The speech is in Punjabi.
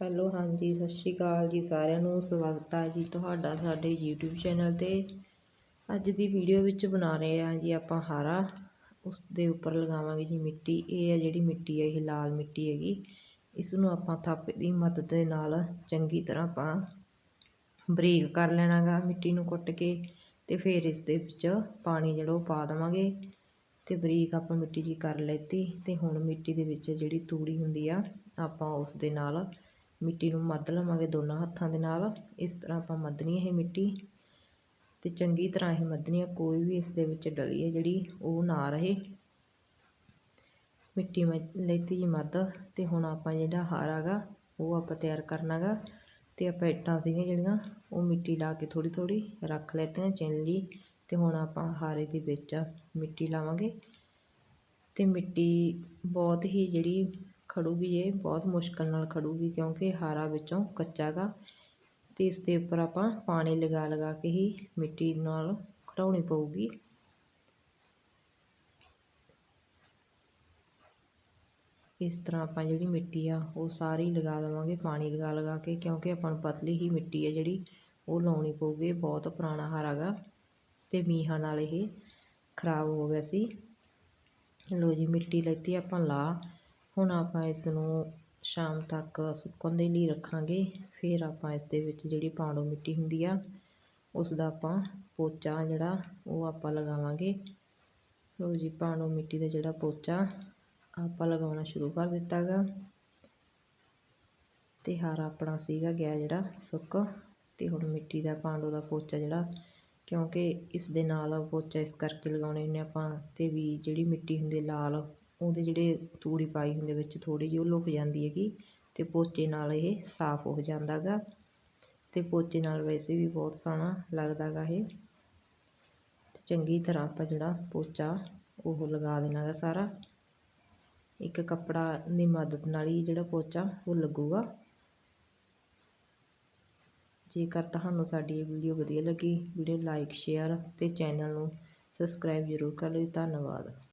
ਹੈਲੋ, ਹਾਂਜੀ, ਸਤਿ ਸ਼੍ਰੀ ਅਕਾਲ ਜੀ ਸਾਰਿਆਂ ਨੂੰ। ਸਵਾਗਤ ਹੈ ਜੀ ਤੁਹਾਡਾ ਸਾਡੇ YouTube ਚੈਨਲ ਤੇ। ਅੱਜ ਦੀ ਵੀਡੀਓ ਵਿੱਚ ਬਣਾ ਰਹੇ ਹਾਂ ਜੀ ਆਪਾਂ ਹਾਰਾ। ਉਸ ਦੇ ਉੱਪਰ ਲਗਾਵਾਂਗੇ ਜੀ ਮਿੱਟੀ। ਇਹ ਹੈ ਜਿਹੜੀ ਮਿੱਟੀ ਹੈ ਇਹ ਲਾਲ ਮਿੱਟੀ ਹੈਗੀ। ਇਸ ਨੂੰ ਆਪਾਂ ਥਾਪੇ ਦੀ ਮਦਦ ਦੇ ਨਾਲ ਚੰਗੀ ਤਰ੍ਹਾਂ ਆਪਾਂ ਬਰੀਕ ਕਰ ਲੈਣਾਗਾ ਮਿੱਟੀ ਨੂੰ ਕੁੱਟ ਕੇ ਤੇ ਫਿਰ ਇਸ ਦੇ ਵਿੱਚ ਪਾਣੀ ਜਿਹੜਾ ਉਹ ਪਾ ਦੇਵਾਂਗੇ। ਤੇ ਬਰੀਕ ਆਪਾਂ ਮਿੱਟੀ ਜੀ ਕਰ ਲੈਤੀ ਤੇ ਹੁਣ ਮਿੱਟੀ ਦੇ ਵਿੱਚ ਜਿਹੜੀ ਤੂੜੀ ਹੁੰਦੀ ਆ, ਆਪਾਂ ਉਸ ਦੇ ਨਾਲ ਮਿੱਟੀ ਨੂੰ ਮੱਧ ਲਵਾਂਗੇ ਦੋਨਾਂ ਹੱਥਾਂ ਦੇ ਨਾਲ। ਇਸ ਤਰ੍ਹਾਂ ਆਪਾਂ ਮੱਧਣੀ ਇਹ ਮਿੱਟੀ ਤੇ ਚੰਗੀ ਤਰ੍ਹਾਂ ਇਹ ਮੱਧਣੀ ਆ, ਕੋਈ ਵੀ ਇਸ ਦੇ ਵਿੱਚ ਡਲੀ ਹੈ ਜਿਹੜੀ ਉਹ ਨਾ ਰਹੇ। ਮਿੱਟੀ ਮੈਂ, ਲੈਤੀ ਜੀ ਮੱਧ ਤੇ ਹੁਣ ਆਪਾਂ ਜਿਹੜਾ ਹਾਰਾ ਗਾ ਉਹ ਆਪਾਂ ਤਿਆਰ ਕਰਨਾਗਾ। ਤੇ ਆਪਾਂ ਇੱਟਾਂ ਸੀਗੀਆਂ ਜਿਹੜੀਆਂ, ਉਹ ਮਿੱਟੀ ਲਾ ਕੇ ਥੋੜੀ ਥੋੜੀ ਰੱਖ ਲੈਤੀਆਂ ਚਿਣ ਲਈ ਤੇ ਹੁਣ ਆਪਾਂ ਹਾਰੇ ਦੇ ਵਿੱਚ ਮਿੱਟੀ ਲਾਵਾਂਗੇ। ਤੇ ਮਿੱਟੀ ਬਹੁਤ ਹੀ ਜਿਹੜੀ ਖੜੂਗੀ ਇਹ, ਬਹੁਤ ਮੁਸ਼ਕਲ ਨਾਲ ਖੜੂਗੀ ਕਿਉਂਕਿ ਹਾਰਾ ਵਿੱਚੋਂ ਕੱਚਾ ਗਾ ਅਤੇ ਇਸ ਦੇ ਉੱਪਰ ਆਪਾਂ ਪਾਣੀ ਲਗਾ ਲਗਾ ਕੇ ਹੀ ਮਿੱਟੀ ਨਾਲ ਖੜਾਉਣੀ ਪਊਗੀ। ਇਸ ਤਰ੍ਹਾਂ ਆਪਾਂ ਜਿਹੜੀ ਮਿੱਟੀ ਆ, ਉਹ ਸਾਰੀ ਲਗਾ ਦੇਵਾਂਗੇ ਪਾਣੀ ਲਗਾ ਲਗਾ ਕੇ ਕਿਉਂਕਿ ਆਪਾਂ ਨੂੰ ਪਤਲੀ ਹੀ ਮਿੱਟੀ ਆ ਜਿਹੜੀ, ਉਹ ਲਾਉਣੀ ਪਊਗੀ ਬਹੁਤ ਪੁਰਾਣਾ ਹਾਰਾ ਗਾ ਤੇ ਮੀਂਹਾਂ ਨਾਲ ਇਹ ਖਰਾਬ ਹੋ ਗਿਆ ਸੀ। ਲੋ ਜੀ, ਮਿੱਟੀ ਲੈਤੀ ਆਪਾਂ ਲਾ ਹੁਣ ਆਪਾਂ ਇਸ ਨੂੰ ਸ਼ਾਮ ਤੱਕ ਸੁੱਕਣ ਦੇ ਲਈ ਰੱਖਾਂਗੇ। ਫਿਰ ਆਪਾਂ ਇਸ ਦੇ ਵਿੱਚ ਜਿਹੜੀ ਪਾਂਡੋ ਮਿੱਟੀ ਹੁੰਦੀ ਆ ਉਸ ਦਾ ਆਪਾਂ ਪੋਚਾ ਜਿਹੜਾ, ਉਹ ਆਪਾਂ ਲਗਾਵਾਂਗੇ। ਲੋ ਜੀ ਪਾਂਡੋ ਮਿੱਟੀ ਦਾ ਜਿਹੜਾ ਪੋਚਾ ਆਪਾਂ ਲਗਾਉਣਾ ਸ਼ੁਰੂ ਕਰ ਦਿੱਤਾ ਗਾ। ਤੇ ਹਾਰਾ ਆਪਣਾ ਸੀਗਾ ਗਿਆ ਜਿਹੜਾ ਸੁੱਕ। ਤੇ ਹੁਣ ਮਿੱਟੀ ਦਾ ਪਾਂਡੋ ਦਾ ਪੋਚਾ ਜਿਹੜਾ, ਕਿਉਂਕਿ ਇਸ ਦੇ ਨਾਲ ਪੋਚਾ ਇਸ ਕਰਕੇ ਲਗਾਉਣੇ ਹੁੰਦੇ ਆਪਾਂ, ਤੇ ਵੀ ਜਿਹੜੀ ਮਿੱਟੀ ਹੁੰਦੀ ਲਾਲ ਉਹਦੇ ਜਿਹੜੇ ਤੂੜੀ ਪਾਈ ਹੁੰਦੀ ਵਿੱਚ ਥੋੜ੍ਹੀ ਜਿਹੀ, ਉਹ ਲੁਕ ਜਾਂਦੀ ਹੈਗੀ ਅਤੇ ਪੋਚੇ ਨਾਲ ਇਹ ਸਾਫ਼ ਹੋ ਜਾਂਦਾ ਗਾ ਅਤੇ ਪੋਚੇ ਨਾਲ ਵੈਸੇ ਵੀ ਬਹੁਤ ਸੋਹਣਾ ਲੱਗਦਾ ਗਾ ਇਹ। ਅਤੇ ਚੰਗੀ ਤਰ੍ਹਾਂ ਆਪਾਂ ਜਿਹੜਾ ਪੋਚਾ ਉਹ ਲਗਾ ਦੇਣਾ ਗਾ ਸਾਰਾ। ਇੱਕ ਕੱਪੜਾ ਦੀ ਮਦਦ ਨਾਲ ਹੀ ਜਿਹੜਾ ਪੋਚਾ ਉਹ ਲੱਗੂਗਾ। ਜੇਕਰ ਤੁਹਾਨੂੰ ਸਾਡੀ ਇਹ ਵੀਡੀਓ ਵਧੀਆ ਲੱਗੀ, ਵੀਡੀਓ ਲਾਈਕ, ਸ਼ੇਅਰ ਅਤੇ ਚੈਨਲ ਨੂੰ ਸਬਸਕ੍ਰਾਈਬ ਜ਼ਰੂਰ ਕਰ ਲਿਓ। ਧੰਨਵਾਦ।